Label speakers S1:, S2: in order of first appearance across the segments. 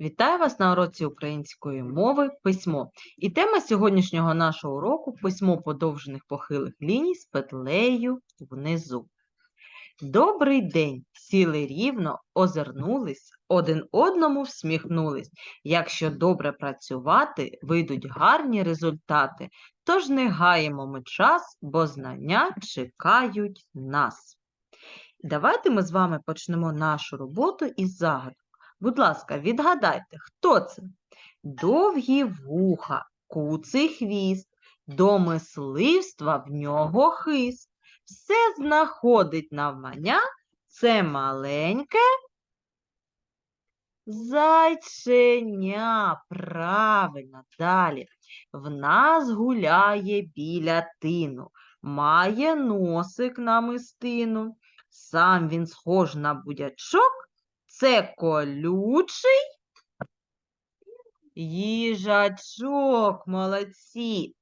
S1: Вітаю вас на уроці української мови письмо. І тема сьогоднішнього нашого уроку письмо подовжених похилих ліній з петлею внизу. Добрий день! Сіли рівно, озирнулись, один одному всміхнулись. Якщо добре працювати, вийдуть гарні результати. Тож не гаємо ми час, бо знання чекають нас. Давайте ми з вами почнемо нашу роботу із загадок. Будь ласка, відгадайте, хто це? Довгі вуха, куций хвіст, до мисливства в нього хист. Все знаходить навмання, це маленьке зайченя. Правильно, далі. В нас гуляє біля тину, має носик на мистину. Сам він схож на будячок, це колючий їжачок, молодці.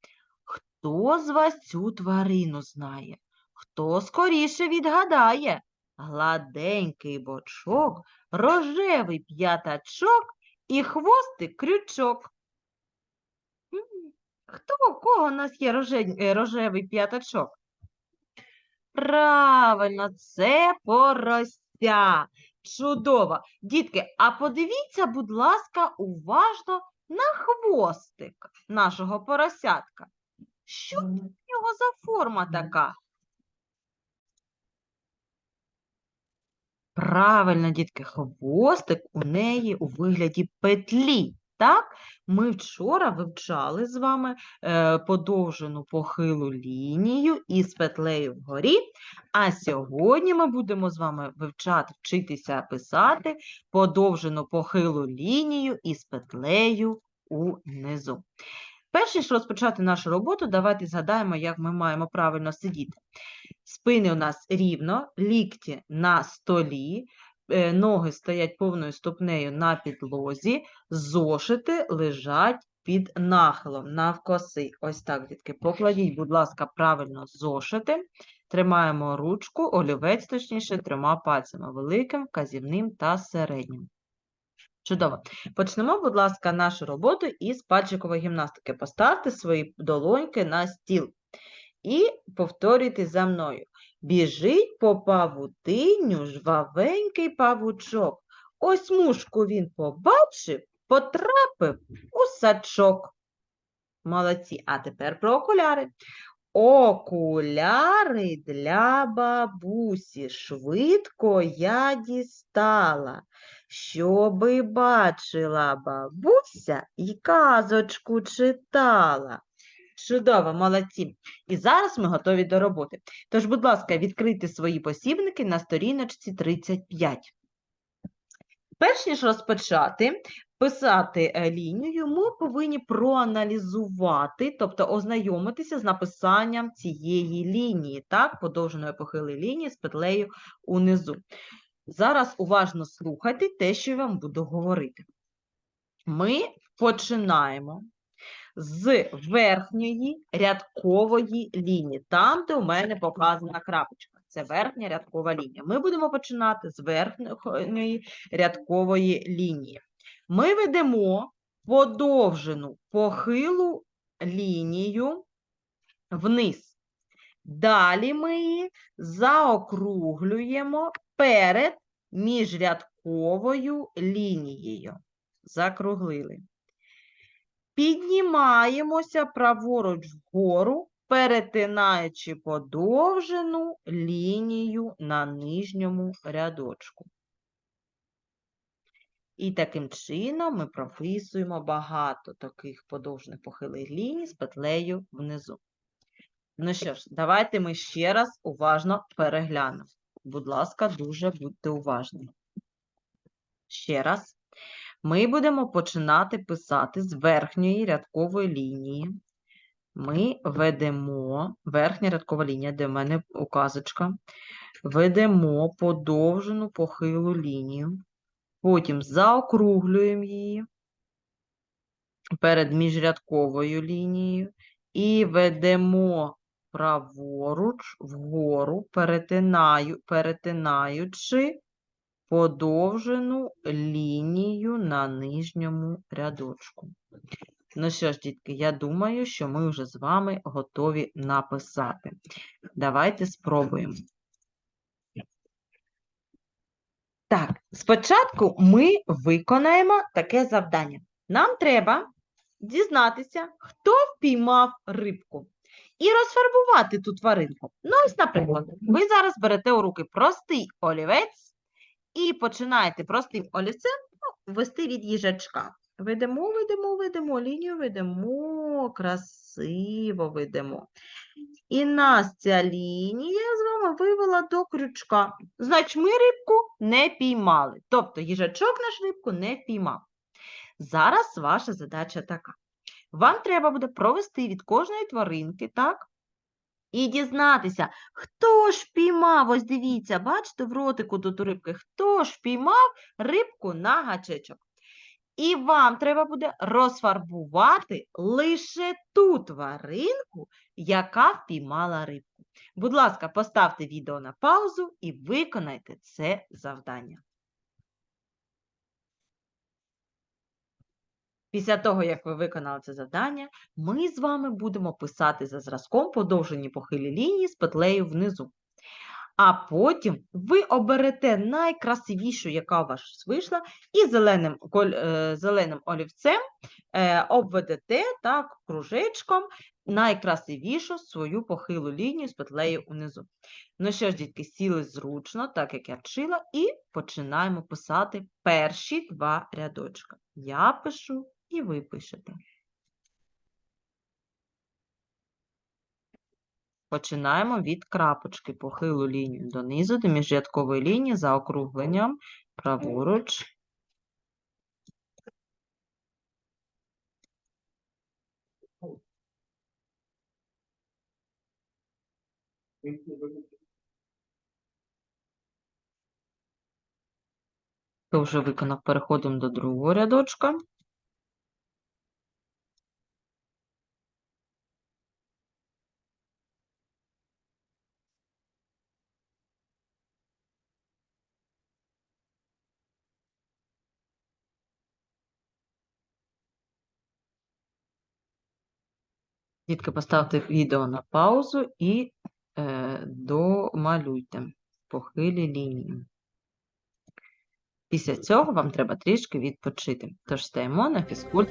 S1: Хто з вас цю тварину знає? Хто скоріше відгадає? Гладенький бочок, рожевий п'ятачок і хвостик крючок. Хто у кого у нас є роже- е, рожевий п'ятачок? Правильно, це порося. Чудово. Дітки, а подивіться, будь ласка, уважно на хвостик нашого поросятка. Що в нього за форма така? Правильно, дітки, хвостик у неї у вигляді петлі. Так, ми вчора вивчали з вами е, подовжену похилу лінію із петлею вгорі, а сьогодні ми будемо з вами вивчати, вчитися писати подовжену похилу лінію із петлею унизу. Перш ніж розпочати нашу роботу, давайте згадаємо, як ми маємо правильно сидіти. Спини у нас рівно, лікті на столі, ноги стоять повною ступнею на підлозі, зошити лежать під нахилом навкоси. Ось так, дітки, покладіть, будь ласка, правильно зошити. Тримаємо ручку, олівець, точніше, трьома пальцями великим, вказівним та середнім. Чудово. Почнемо, будь ласка, нашу роботу із пальчикової гімнастики. Поставте свої долоньки на стіл і повторюйте за мною. Біжить по павутинню жвавенький павучок. Ось мушку він побачив, потрапив у сачок. Молодці. А тепер про окуляри. Окуляри для бабусі швидко я дістала, щоби бачила бабуся і казочку читала. Чудово, молодці. І зараз ми готові до роботи. Тож, будь ласка, відкрийте свої посібники на сторіночці 35. Перш ніж розпочати писати е, лінію, ми повинні проаналізувати, тобто ознайомитися з написанням цієї лінії, так, подовженої похилої лінії з петлею унизу. Зараз уважно слухайте те, що я вам буду говорити. Ми починаємо з верхньої рядкової лінії, там, де у мене показана крапочка. Це верхня рядкова лінія. Ми будемо починати з верхньої рядкової лінії. Ми ведемо подовжену похилу лінію вниз. Далі ми її заокруглюємо перед міжрядковою лінією. Закруглили. Піднімаємося праворуч вгору, перетинаючи подовжену лінію на нижньому рядочку. І таким чином ми прописуємо багато таких подовжених похилих ліній з петлею внизу. Ну що ж, давайте ми ще раз уважно переглянемо. Будь ласка, дуже будьте уважні. Ще раз. Ми будемо починати писати з верхньої рядкової лінії. Ми ведемо, верхня рядкова лінія, де в мене указочка, ведемо подовжену похилу лінію, потім заокруглюємо її перед міжрядковою лінією і ведемо праворуч вгору, перетинаю, перетинаючи подовжену лінію на нижньому рядочку. Ну що ж, дітки, я думаю, що ми вже з вами готові написати. Давайте спробуємо. Так, спочатку ми виконаємо таке завдання. Нам треба дізнатися, хто впіймав рибку, і розфарбувати ту тваринку. Ну, ось, наприклад, ви зараз берете у руки простий олівець і починаєте простим олівцем ну, вести від їжачка. Ведемо, ведемо, ведемо, лінію ведемо, красиво ведемо. І нас ця лінія з вами вивела до крючка. Значить, ми рибку не піймали. Тобто їжачок наш рибку не впіймав. Зараз ваша задача така. Вам треба буде провести від кожної тваринки, так? І дізнатися, хто ж піймав, ось дивіться, бачите, в ротику у рибки, хто ж піймав рибку на гачечок. І вам треба буде розфарбувати лише ту тваринку, яка впіймала рибку. Будь ласка, поставте відео на паузу і виконайте це завдання. Після того, як ви виконали це завдання, ми з вами будемо писати за зразком подовжені похилі лінії з петлею внизу. А потім ви оберете найкрасивішу, яка у вас вийшла, і зеленим, е, зеленим олівцем е, обведете так, кружечком найкрасивішу свою похилу лінію з петлею унизу. Ну що ж, дітки, сіли зручно, так як я вчила, і починаємо писати перші два рядочка. Я пишу і ви пишете. Починаємо від крапочки похилу лінію донизу до міжрядкової лінії за округленням праворуч. Хто вже виконав, переходимо до другого рядочка. Дітки, поставте відео на паузу і е, домалюйте похилі лінії. Після цього вам треба трішки відпочити. Тож стаємо на фізкульт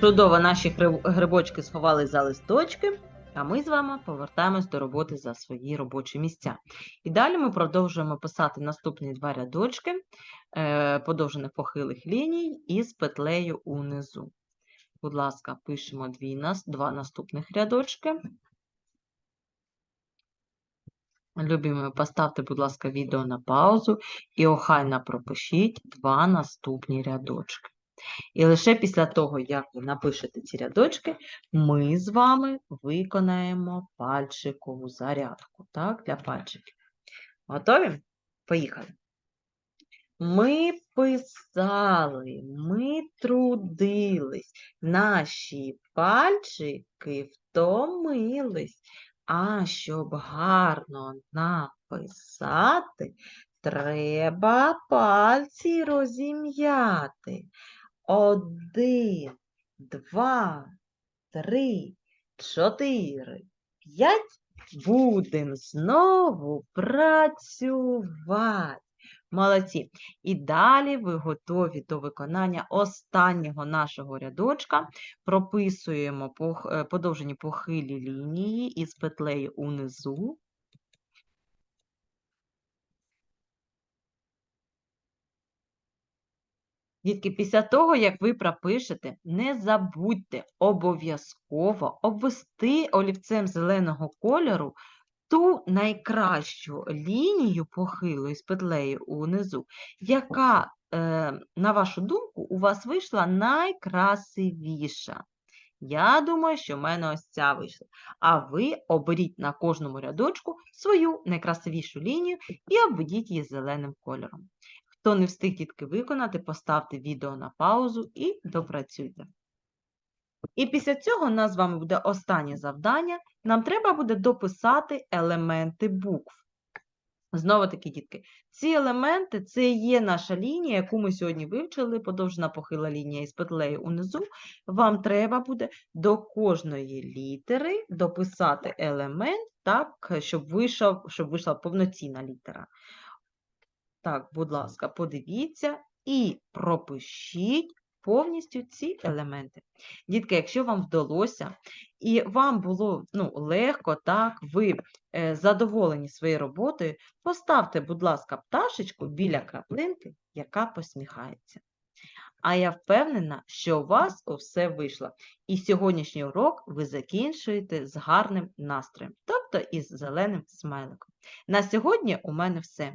S1: Чудово, наші грибочки сховали за листочки, а ми з вами повертаємось до роботи за свої робочі місця. І далі ми продовжуємо писати наступні два рядочки е, подовжених похилих ліній із петлею унизу. Будь ласка, пишемо дві, два наступних рядочки. Любимо, поставте, будь ласка, відео на паузу і охайно пропишіть два наступні рядочки. І лише після того, як ви напишете ці рядочки, ми з вами виконаємо пальчикову зарядку так, для пальчиків. Готові? Поїхали. Ми писали, ми трудились, наші пальчики втомились. А щоб гарно написати, треба пальці розім'яти. Один, два, три, чотири, п'ять. Будем знову працювати. Молодці. І далі ви готові до виконання останнього нашого рядочка. Прописуємо е, подовжені похилі лінії із петлею унизу. Дітки, після того, як ви пропишете, не забудьте обов'язково обвести олівцем зеленого кольору ту найкращу лінію похилу із петлею унизу, яка, е, на вашу думку, у вас вийшла найкрасивіша. Я думаю, що в мене ось ця вийшла. А ви оберіть на кожному рядочку свою найкрасивішу лінію і обведіть її зеленим кольором. Хто не встиг дітки виконати, поставте відео на паузу і допрацюйте. І після цього у нас з вами буде останнє завдання. Нам треба буде дописати елементи букв. Знову таки, дітки, ці елементи це є наша лінія, яку ми сьогодні вивчили, подовжена похила лінія із петлею унизу. Вам треба буде до кожної літери дописати елемент, так, щоб, вийшов, щоб вийшла повноцінна літера. Так, будь ласка, подивіться і пропишіть повністю ці елементи. Дітки, якщо вам вдалося і вам було ну, легко, так, ви е, задоволені своєю роботою, поставте, будь ласка, пташечку біля краплинки, яка посміхається. А я впевнена, що у вас все вийшло. І сьогоднішній урок ви закінчуєте з гарним настроєм, тобто із зеленим смайликом. На сьогодні у мене все.